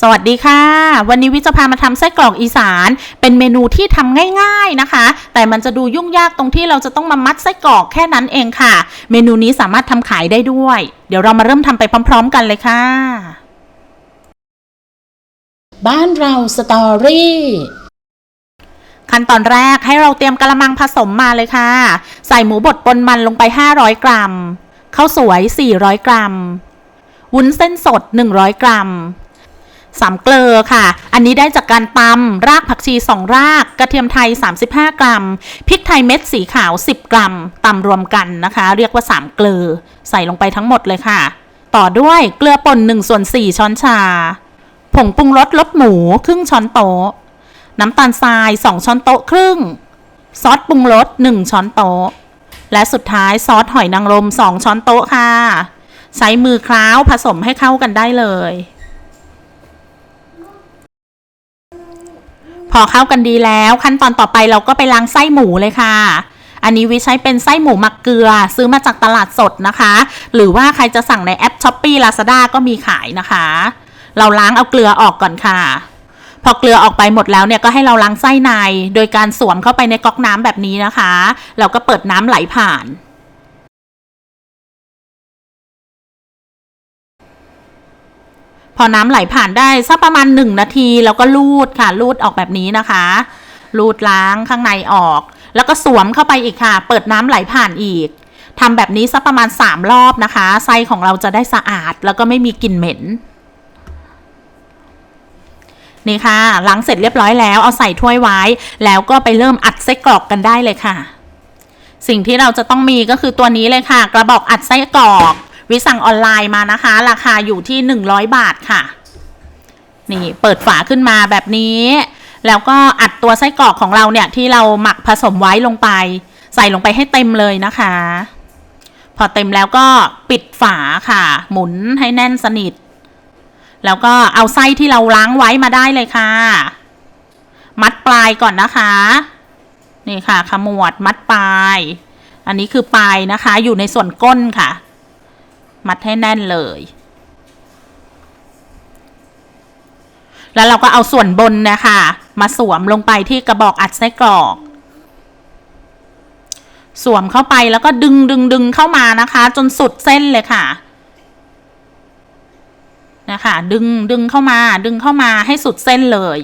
สวัสดีค่ะ วันนี้วิจะพามาทำไส้กรอกอีสาน เป็นเมนูที่ทำง่ายๆนะคะ แต่มันจะดูยุ่งยากตรงที่เราจะต้องมามัดไส้กรอกแค่นั้นเองค่ะ เมนูนี้สามารถทำขายได้ด้วย เดี๋ยวเรามาเริ่มทำไปพร้อม ๆ กันเลยค่ะ บ้านเราสตอรี่ขั้นตอนแรกให้เราเตรียมกระมังผสมมาเลยค่ะ ใส่หมูบดปนมันลงไป 500 กรัมข้าวสวย 400 กรัม วุ้นเส้นสด 100 กรัม สามเกลือค่ะ อันนี้ได้จากการตำรากผักชี 2 ราก กระเทียมไทย 35 กรัม พริกไทยเม็ดสีขาว 10 กรัมตำรวมกันนะคะ เรียกว่า 3 เกลือ ใส่ลงไปทั้งหมดเลยค่ะ ต่อด้วยเกลือป่น1ส่วน4 ช้อนชา ผงปรุงรสรสหมูครึ่งช้อนโต๊ะ น้ำตาลทราย 2 ช้อนโต๊ะครึ่ง ซอสปรุงรส 1 ช้อนโต๊ะ และสุดท้ายซอสหอยนางรม 2 ช้อนโต๊ะค่ะ ใช้มือคล้าวผสมให้เข้ากันได้เลย พอเข้ากันดีแล้ว ขั้นตอนต่อไปเราก็ไปล้างไส้หมูเลยค่ะ อันนี้วิใช้เป็นไส้หมูหมักเกลือ ซื้อมาจากตลาดสดนะคะ หรือว่าใครจะสั่งในแอป s h อ p e e Lazada ก็มีขายนะคะ เราล้างเอาเกลือออกก่อนค่ะ พอเกลือออกไปหมดแล้วเนี่ยก็ให้เราล้างไส้ใน โดยการสวมเข้าไปในก๊อกน้ำแบบนี้นะคะ เราก็เปิดน้ำไหลผ่าน อน้ำไหลผ่านได้สักประมาณหนึ่งนาทีแล้วก็ลูดค่ะลูดออกแบบนี้นะคะลูดล้างข้างในออก แล้วก็สวมเข้าไปอีกค่ะ เปิดน้ำไหลผ่านอีกทำแบบนี้สักประมาณสามรอบนะคะไส้ของเราจะได้สะอาดแล้วก็ไม่มีกลิ่นเหม็นนี่ค่ะล้างเสร็จเรียบร้อยแล้วเอาใส่ถ้วยไว้ แล้วก็ไปเริ่มอัดไส้กรอกกันได้เลยค่ะ สิ่งที่เราจะต้องมีก็คือตัวนี้เลยค่ะ กระบอกอัดไส้กรอก วิสั่งออนไลน์มานะคะ ราคาอยู่ที่ 100 บาทค่ะ นี่เปิดฝาขึ้นมาแบบนี้ แล้วก็อัดตัวไส้กรอกของเราเนี่ยที่เราหมักผสมไว้ลงไป ใส่ลงไปให้เต็มเลยนะคะ พอเต็มแล้วก็ปิดฝาค่ะ หมุนให้แน่นสนิท แล้วก็เอาไส้ที่เราล้างไว้มาได้เลยค่ะ มัดปลายก่อนนะคะ นี่ค่ะขมวดมัดปลาย อันนี้คือปลายนะคะ อยู่ในส่วนก้นค่ะ มัดให้แน่นเลย แล้วเราก็เอาส่วนบนนะคะ มาสวมลงไปที่กระบอกอัดไส้กรอก สวมเข้าไปแล้วก็ดึงดึงดึงเข้ามานะคะ จนสุดเส้นเลยค่ะ นะคะ ดึงดึงเข้ามา ดึงเข้ามาให้สุดเส้นเลย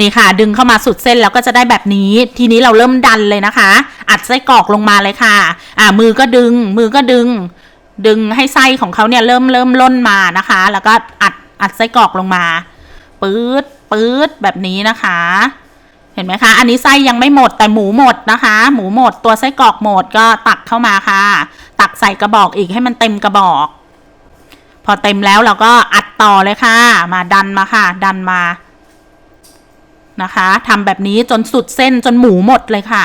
นี่ค่ะ ดึงเข้ามาสุดเส้นแล้วก็จะได้แบบนี้ ทีนี้เราเริ่มดันเลยนะคะ อัดไส้กรอกลงมาเลยค่ะ อ่ามือก็ดึง มือก็ดึง ดึงให้ไส้ของเขาเนี่ยเริ่มเริ่มล่นมานะคะ แล้วก็อัดอัดไส้กรอกลงมาปื๊ดปื๊ดแบบนี้นะคะ เห็นไหมคะ อันนี้ไส้ยังไม่หมดแต่หมูหมดนะคะ หมูหมดตัวไส้กรอกหมดก็ตักเข้ามาค่ะ ตักใส่กระบอกอีกให้มันเต็มกระบอก พอเต็มแล้วเราก็อัดต่อเลยค่ะ มาดันมาค่ะ ดันมา นะคะทำแบบนี้จนสุดเส้นจนหมูหมดเลยค่ะ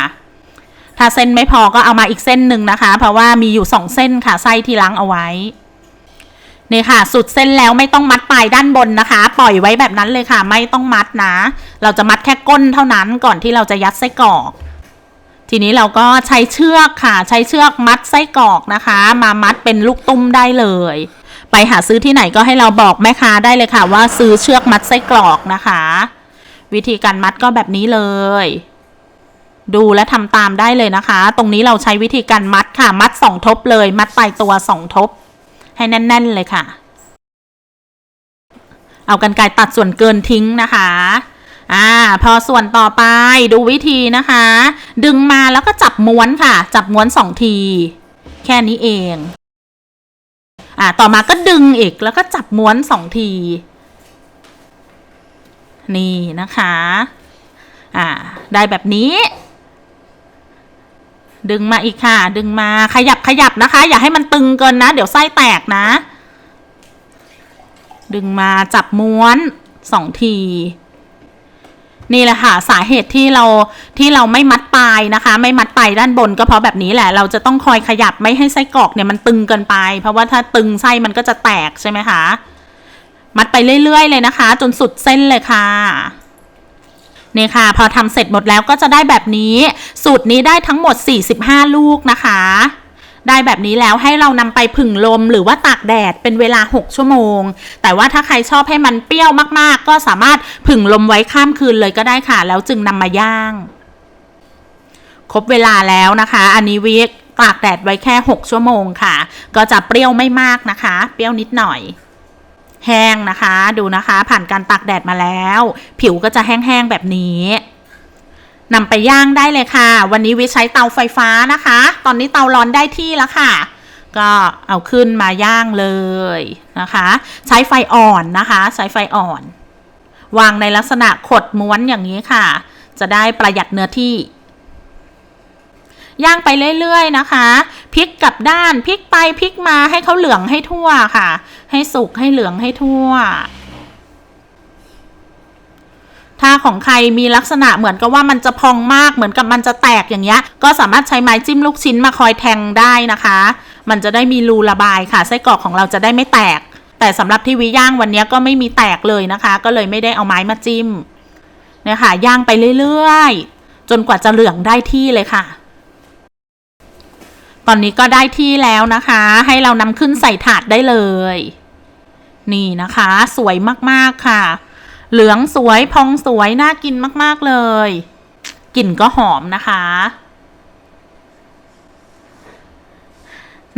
ถ้าเส้นไม่พอก็เอามาอีกเส้นหนึ่งนะคะ เพราะว่ามีอยู่สองเส้นค่ะไส้ที่ล้างเอาไว้นี่ค่ะ สุดเส้นแล้วไม่ต้องมัดปลายด้านบนนะคะ ปล่อยไว้แบบนั้นเลยค่ะ ไม่ต้องมัดนะ เราจะมัดแค่ก้นเท่านั้นก่อนที่เราจะยัดไส้กรอก ทีนี้เราก็ใช้เชือกค่ะ ใช้เชือกมัดไส้กรอกนะคะ มามัดเป็นลูกตุ้มได้เลย ไปหาซื้อที่ไหนก็ให้เราบอกแม่ค้าได้เลยค่ะ ว่าซื้อเชือกมัดไส้กรอกนะคะ วิธีการมัดก็แบบนี้เลย ดูและทำตามได้เลยนะคะ ตรงนี้เราใช้วิธีการมัดค่ะ มัดสองทบเลย มัดปลายตัวสองทบ ให้แน่น ๆ เลยค่ะ เอากันไกตัดส่วนเกินทิ้งนะคะอ่าพอส่วนต่อไปดูวิธีนะคะ ดึงมาแล้วก็จับม้วนค่ะ จับม้วนสองที แค่นี้เอง อ่าต่อมาก็ดึงอีกแล้วก็จับม้วนสองที นี่นะคะ อ่า ได้แบบนี้ ดึงมาอีกค่ะ ดึงมาขยับขยับนะคะ อย่าให้มันตึงเกินนะ เดี๋ยวไส้แตกนะ ดึงมาจับม้วนสองทีนี่แหละค่ะสาเหตุที่เราที่เราไม่มัดปลายนะคะ ไม่มัดปลายด้านบนก็เพราะแบบนี้แหละ เราจะต้องคอยขยับไม่ให้ไส้กรอกเนี่ยมันตึงเกินไป เพราะว่าถ้าตึงไส้มันก็จะแตกใช่ไหมคะ มัดไปเรื่อย ๆ เลยนะคะ จนสุดเส้นเลยค่ะนี่ค่ะ พอทำเสร็จหมดแล้วก็จะได้แบบนี้ สูตรนี้ได้ทั้งหมด 45 ลูกนะคะ ได้แบบนี้แล้วให้เรานำไปผึ่งลมหรือว่าตากแดดเป็นเวลา 6 ชั่วโมง แต่ว่าถ้าใครชอบให้มันเปรี้ยวมากๆ ก็สามารถผึ่งลมไว้ข้ามคืนเลยก็ได้ค่ะ แล้วจึงนำมาย่าง ครบเวลาแล้วนะคะ อันนี้วิกตากแดดไว้แค่ 6 ชั่วโมงค่ะ ก็จะเปรี้ยวไม่มากนะคะ เปรี้ยวนิดหน่อย แห้งนะคะ ดูนะคะ ผ่านการตากแดดมาแล้ว ผิวก็จะแห้งๆแบบนี้นำไปย่างได้เลยค่ะ วันนี้วิใช้เตาไฟฟ้านะคะ ตอนนี้เตาร้อนได้ที่แล้วค่ะ ก็เอาขึ้นมาย่างเลยนะคะ ใช้ไฟอ่อนนะคะ ใช้ไฟอ่อน วางในลักษณะขดม้วนอย่างนี้ค่ะ จะได้ประหยัดเนื้อที่ ย่างไปเรื่อยๆนะคะพลิกกลับด้านพลิกไปพลิกมาให้เขาเหลืองให้ทั่วค่ะ ให้สุกให้เหลืองให้ทั่ว ถ้าของใครมีลักษณะเหมือนกับว่ามันจะพองมากเหมือนกับมันจะแตกอย่างเงี้ย ก็สามารถใช้ไม้จิ้มลูกชิ้นมาคอยแทงได้นะคะ มันจะได้มีรูระบายค่ะไส้กรอกของเราจะได้ไม่แตก แต่สำหรับที่วิย่างวันนี้ก็ไม่มีแตกเลยนะคะ ก็เลยไม่ได้เอาไม้มาจิ้มเนี่ยค่ะย่างไปเรื่อยๆ จนกว่าจะเหลืองได้ที่เลยค่ะ อนนี้ก็ได้ที่แล้วนะคะ ให้เรานำขึ้นใส่ถาดได้เลย นี่นะคะ สวยมากๆค่ะ เหลืองสวยพองสวย น่ากินมากๆเลย กลิ่นก็หอมนะคะ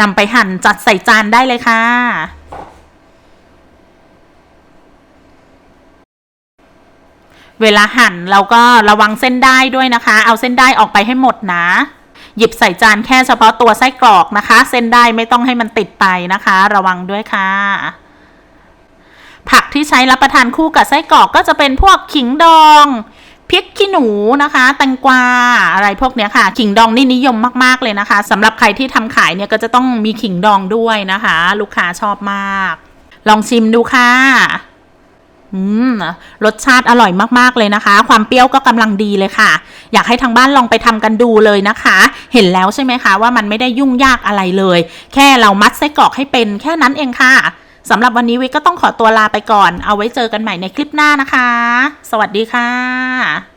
นำไปหั่นจัดใส่จานได้เลยค่ะ เวลาหั่นเราก็ระวังเส้นได้ด้วยนะคะ เอาเส้นได้ออกไปให้หมดนะ หยิบใส่จานแค่เฉพาะตัวไส้กรอกนะคะ เส้นได้ไม่ต้องให้มันติดไปนะคะ ระวังด้วยค่ะ ผักที่ใช้รับประทานคู่กับไส้กรอกก็จะเป็นพวกขิงดองพริกขี้หนูนะคะแตงกวาอะไรพวกเนี้ยค่ะ ขิงดองนี่นิยมมาก ๆ เลยนะคะสำหรับใครที่ทำขายเนี่ยก็จะต้องมีขิงดองด้วยนะคะ ลูกค้าชอบมาก ลองชิมดูค่ะอืมรสชาติอร่อยมาก ๆ เลยนะคะ ความเปรี้ยวก็กำลังดีเลยค่ะ อยากให้ทางบ้านลองไปทำกันดูเลยนะคะ เห็นแล้วใช่ไหมคะว่ามันไม่ได้ยุ่งยากอะไรเลย แค่เรามัดไส้กรอกให้เป็นแค่นั้นเองค่ะสำหรับวันนี้วิกก็ต้องขอตัวลาไปก่อน เอาไว้เจอกันใหม่ในคลิปหน้านะคะ สวัสดีค่ะ